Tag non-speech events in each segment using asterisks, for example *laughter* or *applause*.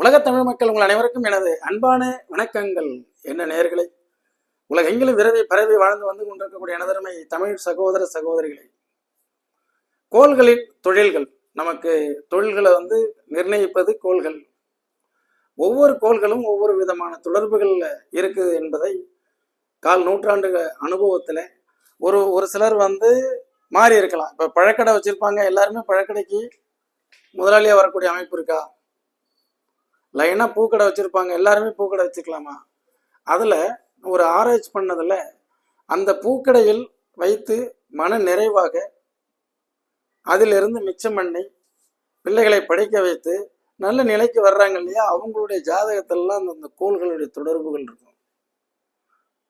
உலக தமிழ் மக்கள் உங்கள் அனைவருக்கும் எனது அன்பான வணக்கங்கள். என்ன நேர்களை உலகெங்கிலும் விரவி பரவி வாழ்ந்து வந்து கொண்டிருக்கக்கூடிய எனதருமை தமிழ் சகோதர சகோதரிகளே கோள்களின் தொழில்கள். நமக்கு தொழில்களை வந்து நிர்ணயிப்பது கோள்கள். ஒவ்வொரு கோள்களும் ஒவ்வொரு விதமான தொடர்புகளில் இருக்குது என்பதை கால் நூற்றாண்டு அனுபவத்தில் ஒரு ஒரு சிலர் வந்து மாறி இருக்கலாம். இப்போ பழக்கடை வச்சிருப்பாங்க எல்லாருமே பழக்கடைக்கு முதலாளியாக வரக்கூடிய அமைப்பு இருக்கா? லைனாக பூக்கடை வச்சுருப்பாங்க. எல்லாருமே பூக்கடை வச்சுக்கலாமா? அதில் ஒரு ஆராய்ச்சி பண்ணதில் அந்த பூக்கடையில் வைத்து மன நிறைவாக அதிலிருந்து மிச்சம் பண்ணி பிள்ளைகளை படிக்க வைத்து நல்ல நிலைக்கு வர்றாங்க இல்லையா? அவங்களுடைய ஜாதகத்திலலாம் அந்த கோள்களுடைய தொடர்புகள் இருக்கும்.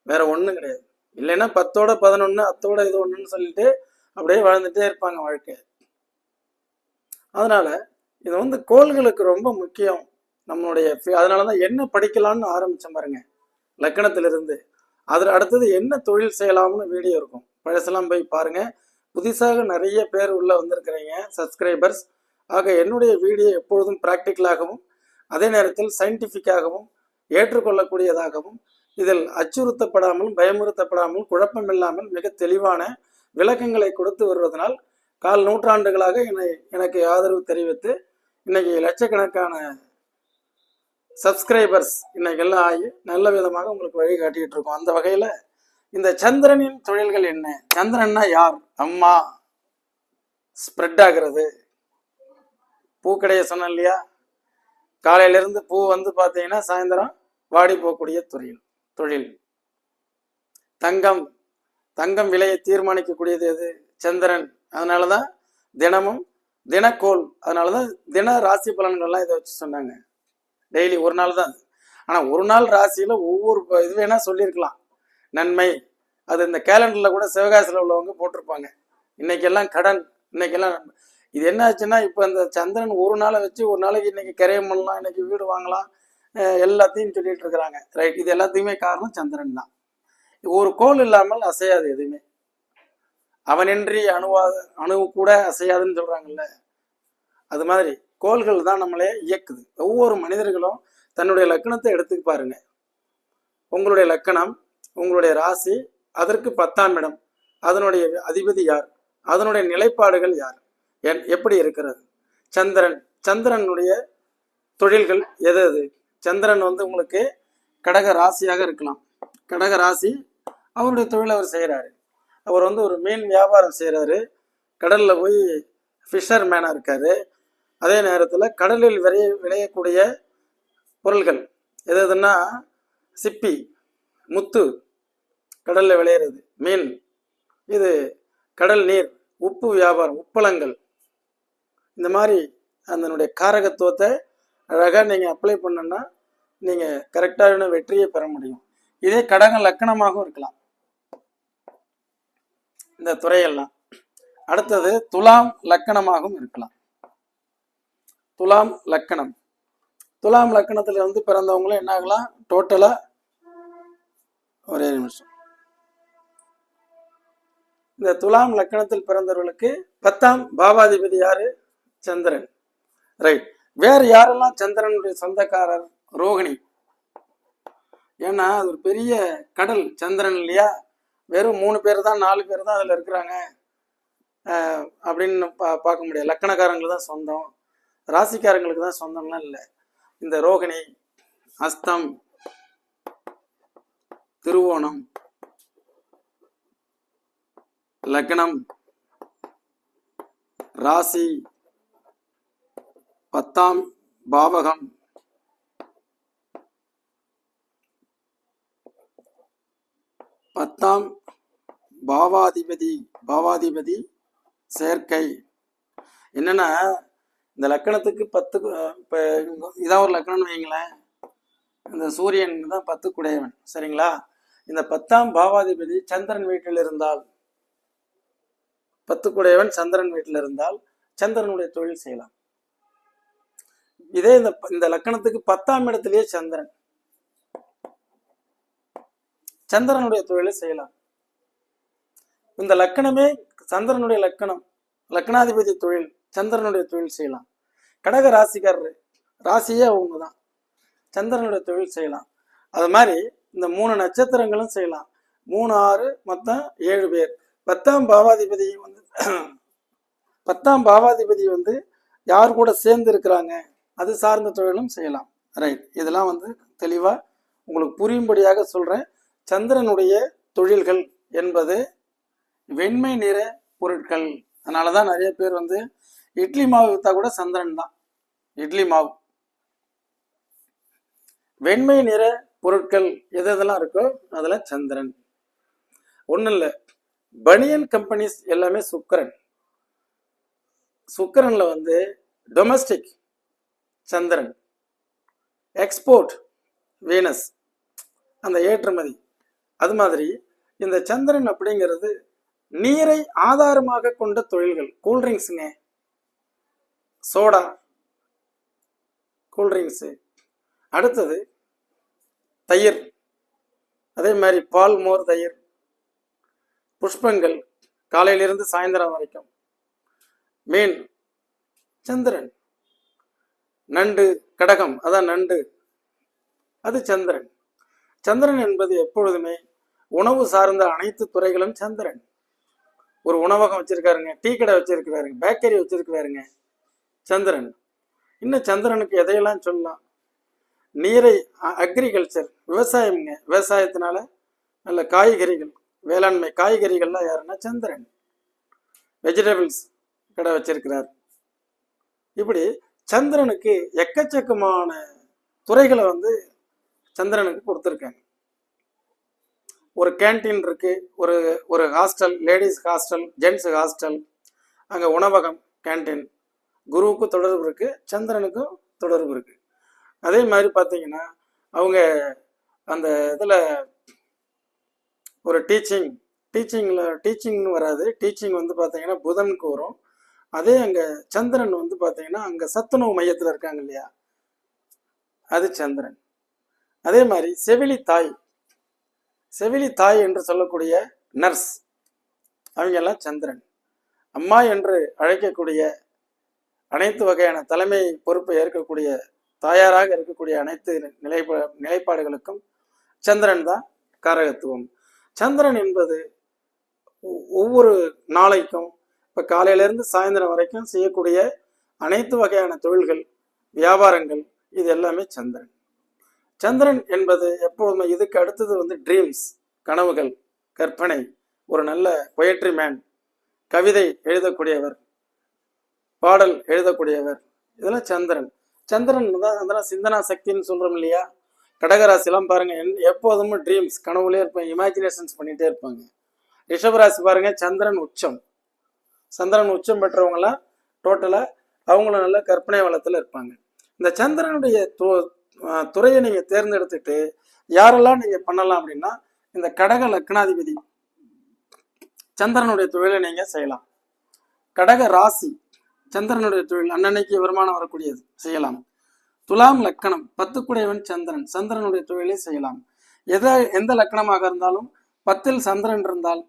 வேற ஒன்றும் கிடையாது. இல்லைன்னா பத்தோட பதினொன்று அத்தோட இது ஒன்றுன்னு சொல்லிட்டு அப்படியே வாழ்ந்துட்டே இருப்பாங்க வாழ்க்கை. அதனால இது வந்து கோள்களுக்கு ரொம்ப முக்கியம். நம்மளுடைய அதனால தான் என்ன படிக்கலாம்னு ஆரம்பித்தோம் பாருங்க. லக்கணத்திலிருந்து. அதில் அடுத்தது என்ன தொழில் செய்யலாம்னு வீடியோ இருக்கும். பழசெல்லாம் போய் பாருங்க. புதுசாக நிறைய பேர் உள்ள வந்திருக்கிறீங்க சப்ஸ்கிரைபர்ஸ் ஆக என்னுடைய வீடியோ எப்பொழுதும் ப்ராக்டிக்கலாகவும் அதே நேரத்தில் சயின்டிஃபிக்காகவும் ஏற்றுக்கொள்ளக்கூடியதாகவும் இதில் அச்சுறுத்தப்படாமல் பயமுறுத்தப்படாமல் குழப்பம் இல்லாமல் மிக தெளிவான விளக்கங்களை கொடுத்து வருவதனால் கால் நூற்றாண்டுகளாக என்னை எனக்கு ஆதரவு தெரிவித்து இன்னைக்கு லட்சக்கணக்கான சப்ஸ்கிரைபர்ஸ் இன்னைக்கெல்லாம் ஆகி நல்ல விதமாக உங்களுக்கு வழிகாட்டிகிட்டு இருக்கோம். அந்த வகையில் இந்த சந்திரனின் தொழில்கள் என்ன? சந்திரன்னா யார்? அம்மா. ஸ்ப்ரெட் ஆகிறது. பூக்கடையை சொன்னேன் இல்லையா? காலையிலேருந்து பூ வந்து பார்த்தீங்கன்னா சாயந்தரம் வாடி போகக்கூடிய தொழில் தொழில். தங்கம். தங்கம் விலையை தீர்மானிக்கக்கூடியது எது? சந்திரன். அதனாலதான் தினமும் தினக்கோள். அதனாலதான் தின ராசி பலன்கள்லாம் இதை வச்சு சொன்னாங்க. டெய்லி ஒரு நாள் தான். ஆனால் ஒரு நாள் ராசியில ஒவ்வொரு இது வேணால் சொல்லியிருக்கலாம் நன்மை. அது இந்த கேலண்டரில் கூட சிவகாசியில் உள்ளவங்க போட்டிருப்பாங்க. இன்னைக்கெல்லாம் கடன் இன்னைக்கெல்லாம் இது என்ன ஆச்சுன்னா இப்போ இந்த சந்திரன் ஒரு நாளை வச்சு ஒரு நாளைக்கு இன்னைக்கு கிரயம் பண்ணலாம் இன்னைக்கு வீடு வாங்கலாம் எல்லாத்தையும் சொல்லிட்டு இருக்கிறாங்க. ரைட் இது எல்லாத்தையுமே காரணம் சந்திரன் தான். ஒரு கோல் இல்லாமல் அசையாது எதுவுமே. அவனின்றி அணுவாத அணு கூட அசையாதுன்னு சொல்றாங்கல்ல. அது மாதிரி. கோள்கள் தான் நம்மளே இயக்குது. ஒவ்வொரு மனிதர்களும் தன்னுடைய லக்கணத்தை எடுத்துக்கு பாருங்க. உங்களுடைய லக்கணம் உங்களுடைய ராசி அதற்கு பத்தாம் இடம். அதனுடைய அதிபதி யார்? அதனுடைய நிலைப்பாடுகள் யார்? என் எப்படி இருக்கிறது? சந்திரன் சந்திரனுடைய தொழில்கள் எது எது சந்திரன் வந்து உங்களுக்கு கடக ராசியாக இருக்கலாம். கடக ராசி அவருடைய தொழில் அவர் செய்கிறாரு அவர் வந்து ஒரு மீன் வியாபாரம் செய்கிறாரு கடலில் போய் ஃபிஷர் மேனாக இருக்காரு. அதே நேரத்தில் கடலில் விளைய விளையக்கூடிய பொருள்கள் எது எதுன்னா சிப்பி முத்து கடலில் விளையிறது மீன். இது கடல் நீர் உப்பு வியாபாரம் உப்பளங்கள். இந்த மாதிரி அதனுடைய காரகத்துவத்தை அழகாக நீங்கள் அப்ளை பண்ணுன்னா நீங்கள் கரெக்டான வெற்றியை பெற முடியும். இதே கடக லக்கணமாகவும் இருக்கலாம். இந்த துறையெல்லாம். அடுத்தது துலாம் லக்கணமாகவும் இருக்கலாம். துலாம் லக்கணம். துலாம் லக்கணத்துல வந்து பிறந்தவங்களும் என்ன ஆகலாம்? டோட்டலா ஒரே நிமிஷம். இந்த துலாம் லக்கணத்தில் பிறந்தவர்களுக்கு பத்தாம் பாவாதிபதி யாரு? சந்திரன். ரைட் வேற யாரெல்லாம் சந்திரனுடைய சொந்தக்காரர்? ரோகிணி. ஏன்னா அது ஒரு பெரிய கடல் சந்திரன் இல்லையா? வெறும் மூணு பேர் தான் நாலு பேர் தான் அதில் இருக்கிறாங்க. அப்படின்னு பா பார்க்க முடியாது. லக்கணக்காரங்களுக்கு தான் சொந்தம். ராசிக்காரங்களுக்கு தான் சொந்தம்லாம் இல்லை. இந்த ரோகிணி அஸ்தம் திருவோணம் லக்னம் ராசி பத்தாம் பாவகம் பத்தாம் பாவாதிபதி பாவாதிபதி சேர்க்கை. என்னன்னா இந்த லக்கணத்துக்கு பத்து இப்போ இதான் ஒரு லக்கணம்னு வைங்களேன் இந்த சூரியன் தான் பத்து குடையவன் சரிங்களா? இந்த பத்தாம் பாவாதிபதி சந்திரன் வீட்டில் இருந்தால் பத்து குடையவன் சந்திரன் வீட்டில் இருந்தால் சந்திரனுடைய தொழில் செய்யலாம். இதே இந்த இந்த லக்கணத்துக்கு பத்தாம் இடத்திலேயே சந்திரன். சந்திரனுடைய தொழிலை செய்யலாம். இந்த லக்கணமே சந்திரனுடைய லக்கணம் லக்னாதிபதி தொழில். சந்திரனுடைய தொழில் செய்யலாம். கடக ராசிக்காரரு ராசியே அவங்க தான் சந்திரனுடைய தொழில் செய்யலாம். அது மாதிரி இந்த மூணு நட்சத்திரங்களும் செய்யலாம். மூணு ஆறு மொத்தம் ஏழு பேர். பத்தாம் பாவாதிபதி வந்து *clears throat* பத்தாம் பாவாதிபதி வந்து யார் கூட சேர்ந்து இருக்கிறாங்க அது சார்ந்த தொழிலும் செய்யலாம். ரைட் இதெல்லாம் வந்து தெளிவாக உங்களுக்கு புரியும்படியாக சொல்கிறேன் சந்திரனுடைய தொழில்கள் என்பது வெண்மை நிற பொருட்கள். அதனால தான் நிறைய பேர் வந்து இட்லி மாவு விற்றா கூட சந்திரன் தான். இட்லி மாவு. வெண்மை நிற பொருட்கள் எது எதெல்லாம் இருக்கோ அதில் சந்திரன். ஒன்றும் இல்லை. பனியன் கம்பெனிஸ் எல்லாமே சுக்கரன். சுக்கரனில் வந்து டொமஸ்டிக் சந்திரன். எக்ஸ்போர்ட் வீனஸ் அந்த ஏற்றுமதி. அது மாதிரி இந்த சந்திரன் அப்படிங்கிறது நீரை ஆதாரமாக கொண்ட தொழில்கள். கூல்ட்ரிங்க்ஸுங்க சோடா கூல்ட்ரிங்க்ஸு அடுத்தது தயிர். அதே மாதிரி பால் மோர் தயிர். புஷ்பங்கள் காலையிலிருந்து சாயந்தரம் வரைக்கும். மீன் சந்திரன். நண்டு கடகம் அதான் நண்டு. அது சந்திரன். சந்திரன் என்பது எப்பொழுதுமே உணவு சார்ந்த அனைத்து துறைகளும் சந்திரன். ஒரு உணவகம் வச்சிருக்காருங்க டீ கடை வச்சிருக்கிறாருங்க பேக்கரி வச்சிருக்கிறாருங்க. சந்திரன். இன்னும் சந்திரனுக்கு எதையெல்லாம் சொல்லலாம்? நீரை அக்ரிகல்ச்சர் விவசாயம்ங்க. விவசாயத்தினால நல்ல காய்கறிகள் வேளாண்மை காய்கறிகள்லாம் யாருன்னா சந்திரன். வெஜிடபிள்ஸ் கடை வச்சிருக்கிறார். இப்படி சந்திரனுக்கு எக்கச்சக்கமான துறைகளை வந்து சந்திரனுக்கு கொடுத்துருக்காங்க. ஒரு கேண்டீன் இருக்கு ஒரு ஒரு hostel ladies hostel gents hostel அங்கே உணவகம் கேண்டீன் குருவுக்கும் தொடர்பு இருக்கு சந்திரனுக்கும் தொடர்பு இருக்கு. அதே மாதிரி பார்த்தீங்கன்னா அவங்க அந்த இதில் ஒரு டீச்சிங் டீச்சிங்கில் டீச்சிங்னு வராது. டீச்சிங் வந்து பார்த்தீங்கன்னா புதனுக்கு வரும். அதே அங்கே சந்திரன் வந்து பார்த்தீங்கன்னா அங்கே சத்துணவு மையத்தில் இருக்காங்க இல்லையா? அது சந்திரன். அதே மாதிரி செவிலி தாய். செவிலி தாய் என்று சொல்லக்கூடிய நர்ஸ் அவங்க எல்லாம் சந்திரன். அம்மா என்று அழைக்கக்கூடிய அனைத்து வகையான தலைமை பொறுப்பை ஏற்கக்கூடிய தாயாராக இருக்கக்கூடிய அனைத்து நிலைப்பா நிலைப்பாடுகளுக்கும் சந்திரன் தான் காரகத்துவம். சந்திரன் என்பது ஒ- ஒவ்வொரு நாளைக்கும் இப்போ காலையிலேருந்து சாயந்தரம் வரைக்கும் செய்யக்கூடிய அனைத்து வகையான தொழில்கள் வியாபாரங்கள் இது எல்லாமே சந்திரன். சந்திரன் என்பது எப்பொழுதுமே இதுக்கு அடுத்தது வந்து ட்ரீம்ஸ் கனவுகள் கற்பனை ஒரு நல்ல பொயட்ரி மேன் கவிதை எழுதக்கூடியவர். பாடல் எழுதக்கூடியவர். இதெல்லாம் சந்திரன். சந்திரன் தான் அதெல்லாம் சிந்தனா சக்தின்னு சொல்றோம் இல்லையா? கடகராசிலாம் பாருங்க என்- எப்போதும் ட்ரீம்ஸ் கனவுலே இருப்பாங்க இமேஜினேஷன்ஸ் பண்ணிட்டே இருப்பாங்க. ரிஷபராசி பாருங்க சந்திரன் உச்சம். சந்திரன் உச்சம் பெற்றவங்களாம் டோட்டலாக அவங்களும் நல்ல கற்பனை வளத்தில் இருப்பாங்க. இந்த சந்திரனுடைய து- துறையை நீங்க தேர்ந்தெடுத்துட்டு யாரெல்லாம் நீங்க பண்ணலாம் அப்படின்னா இந்த கடக லக்னாதிபதி சந்திரனுடைய தொழிலை நீங்க செய்யலாம். கடக ராசி சந்திரனுடைய தொழில் அன்னன்னைக்கு வருமானம் வரக்கூடியது. செய்யலாம். துலாம் லக்கணம் பத்துக்குடையவன் சந்திரன். சந்திரனுடைய தொழிலை செய்யலாம். எதை எந்த லக்கணமாக இருந்தாலும் பத்தில் சந்திரன் இருந்தால்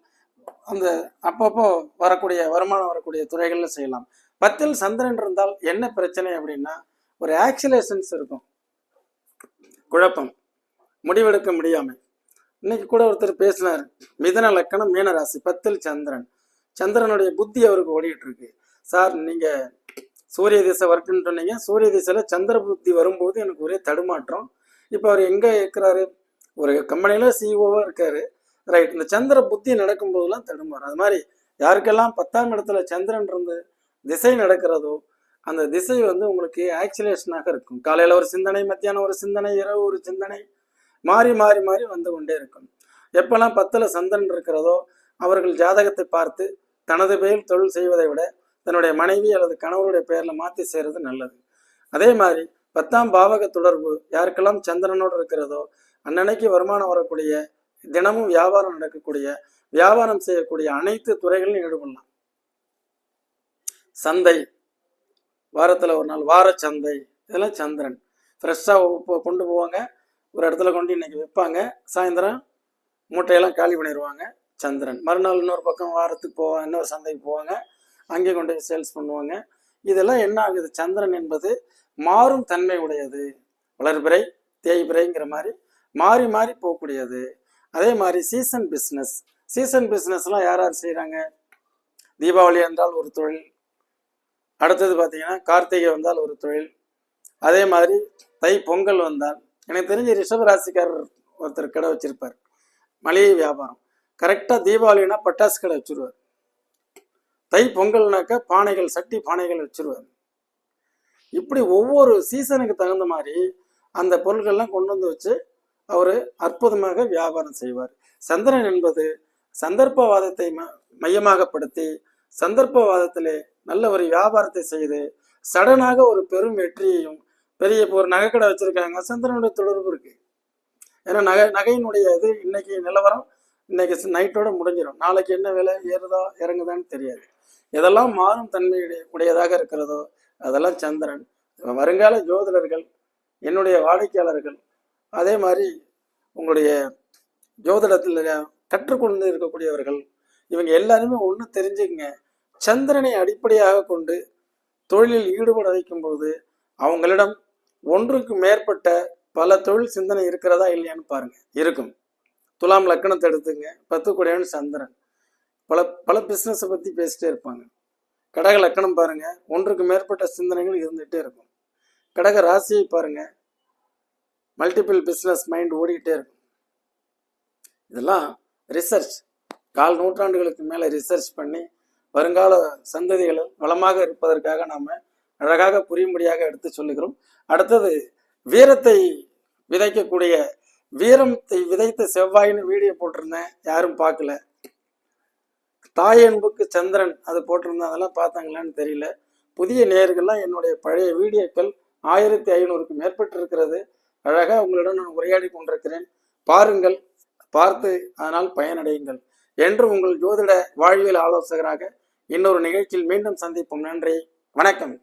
அந்த அப்பப்போ வரக்கூடிய வருமானம் வரக்கூடிய துறைகளில் செய்யலாம். பத்தில் சந்திரன் இருந்தால் என்ன பிரச்சனை அப்படின்னா ஒரு ஆக்சிலேஷன்ஸ் இருக்கும். குழப்பம். முடிவெடுக்க முடியாமை. இன்னைக்கு கூட ஒருத்தர் பேசினார். மிதன லக்கணம் மீனராசி பத்தில் சந்திரன். சந்திரனுடைய புத்தி அவருக்கு ஓடிட்டு இருக்கு. சார் நீங்கள் சூரிய திசை வரட்டுன்னு சொன்னீங்க. சூரிய திசையில் சந்திர புத்தி வரும்போது எனக்கு ஒரே தடுமாற்றம். இப்போ அவர் எங்கே இருக்கிறாரு? ஒரு கம்பெனியில் சிஇஓவாக இருக்காரு. ரைட் இந்த சந்திர புத்தி நடக்கும்போதெல்லாம் தடுமாறும் அது மாதிரி யாருக்கெல்லாம் பத்தாம் இடத்துல சந்திரன் இருந்து திசை நடக்கிறதோ அந்த திசை வந்து உங்களுக்கு ஆக்சிலேஷனாக இருக்கும். காலையில் ஒரு சிந்தனை மத்தியானம் ஒரு சிந்தனை இரவு ஒரு சிந்தனை மாறி மாறி மாறி வந்து கொண்டே இருக்கும். எப்பெல்லாம் பத்தில் சந்திரன் இருக்கிறதோ அவர்கள் ஜாதகத்தை பார்த்து தனது பெயர் தொழில் செய்வதை விட தன்னுடைய மனைவி அல்லது கணவருடைய பெயரில் மாற்றி செய்கிறது நல்லது. அதே மாதிரி பத்தாம் பாவக தொடர்பு யாருக்கெல்லாம் சந்திரனோடு இருக்கிறதோ அன்னன்னைக்கு வருமானம் வரக்கூடிய தினமும் வியாபாரம் நடக்கக்கூடிய வியாபாரம் செய்யக்கூடிய அனைத்து துறைகளிலும் ஈடுபடலாம். சந்தை. வாரத்தில் ஒரு நாள் வார சந்தை. இதெல்லாம் சந்திரன். ஃப்ரெஷ்ஷாக கொண்டு போவாங்க. ஒரு இடத்துல கொண்டு இன்னைக்கு விற்பாங்க. சாயந்தரம் மூட்டையெல்லாம் காலி பண்ணிடுவாங்க சந்திரன். மறுநாள் இன்னொரு பக்கம் வாரத்துக்கு போவாங்க. இன்னொரு சந்தைக்கு போவாங்க. அங்கே கொண்டு போய் சேல்ஸ் பண்ணுவாங்க. இதெல்லாம் என்ன ஆகுது? சந்திரன் என்பது மாறும் தன்மை உடையது. வளர்பிறை தேய்பிறைங்கிற மாதிரி மாறி மாறி போகக்கூடியது. அதே மாதிரி சீசன் பிஸ்னஸ் சீசன் பிஸ்னஸ்லாம் யார் யார் செய்கிறாங்க தீபாவளி என்றால் ஒரு தொழில். அடுத்தது பார்த்தீங்கன்னா கார்த்திகை வந்தால் ஒரு தொழில். அதே மாதிரி தை பொங்கல் வந்தால். எனக்கு தெரிஞ்ச ரிஷபராசிக்காரர் ஒருத்தர் கடை வச்சிருப்பார். மளிகை வியாபாரம். கரெக்டாக தீபாவளினா பட்டாசு கடை வச்சுருவார். தை பொங்கல்னாக்கா பானைகள் சட்டி பானைகள் வச்சிருவார். இப்படி ஒவ்வொரு சீசனுக்கு தகுந்த மாதிரி அந்த பொருட்கள்லாம் கொண்டு வந்து வச்சு அவர் அற்புதமாக வியாபாரம் செய்வார். சந்திரன் என்பது சந்தர்ப்பவாதத்தை ம- மையமாகப்படுத்தி சந்தர்ப்பவாதத்திலே நல்ல ஒரு வியாபாரத்தை செய்து சடனாக ஒரு பெரும் வெற்றியையும் பெரிய இப்போ ஒரு நகைக்கடை வச்சிருக்காங்க. சந்திரனுடைய தொடர்பு இருக்கு. ஏன்னா நகை நகையினுடைய இது இன்னைக்கு நிலவரம் இன்னைக்கு நைட்டோட முடிஞ்சிடும் நாளைக்கு என்ன விலை ஏறுதா இறங்குதான்னு தெரியாது. எதெல்லாம் மாறும் தன்மை உடையதாக இருக்கிறதோ அதெல்லாம் சந்திரன். வருங்கால ஜோதிடர்கள் என்னுடைய வாடிக்கையாளர்கள் அதே மாதிரி உங்களுடைய ஜோதிடத்தில் கற்றுக்கொண்டு இருக்கக்கூடியவர்கள் இவங்க எல்லாருமே ஒன்று தெரிஞ்சுக்கங்க. சந்திரனை அடிப்படையாக கொண்டு தொழிலில் ஈடுபட வைக்கும்போது அவங்களிடம் ஒன்றுக்கு மேற்பட்ட பல தொழில் சிந்தனை இருக்கிறதா இல்லையான்னு பாருங்க. இருக்கும். துலாம் லக்கணத்தை எடுத்துங்க. பத்து கூடையான்னு சந்திரன். பல பல பிஸ்னஸை பற்றி பேசிட்டே இருப்பாங்க. கடக லக்கணம் பாருங்க. ஒன்றுக்கு மேற்பட்ட சிந்தனைகள் இருந்துகிட்டே இருக்கும். கடக ராசியை பாருங்க. மல்டிபிள் பிஸ்னஸ் மைண்ட் ஓடிக்கிட்டே இருக்கும். இதெல்லாம் ரிசர்ச் கால் நூற்றாண்டுகளுக்கு மேலே ரிசர்ச் பண்ணி வருங்கால சந்ததிகள் வளமாக இருப்பதற்காக நாம் அழகாக புரியும்படியாக எடுத்து சொல்லுகிறோம். அடுத்தது வீரத்தை விதைக்கக்கூடிய வீரத்தை விதைத்த செவ்வாயின்னு வீடியோ போட்டிருந்தேன். யாரும் பார்க்கல. தாயன்புக்கு சந்திரன் அது போட்டிருந்தேன் அதெல்லாம் பார்த்தாங்களான்னு தெரியல. புதிய நேயர்கள்லாம் என்னுடைய பழைய வீடியோக்கள் ஆயிரத்தி ஐநூறுக்கு மேற்பட்டிருக்கிறது. அழகாக உங்களிடம் நான் உரையாடி கொண்டிருக்கிறேன். பாருங்கள் பார்த்து அதனால் பயனடையுங்கள். என்று உங்கள் ஜோதிட வாழ்வியல் ஆலோசகராக இன்னொரு நிகழ்ச்சியில் மீண்டும் சந்திப்போம். நன்றி வணக்கம்.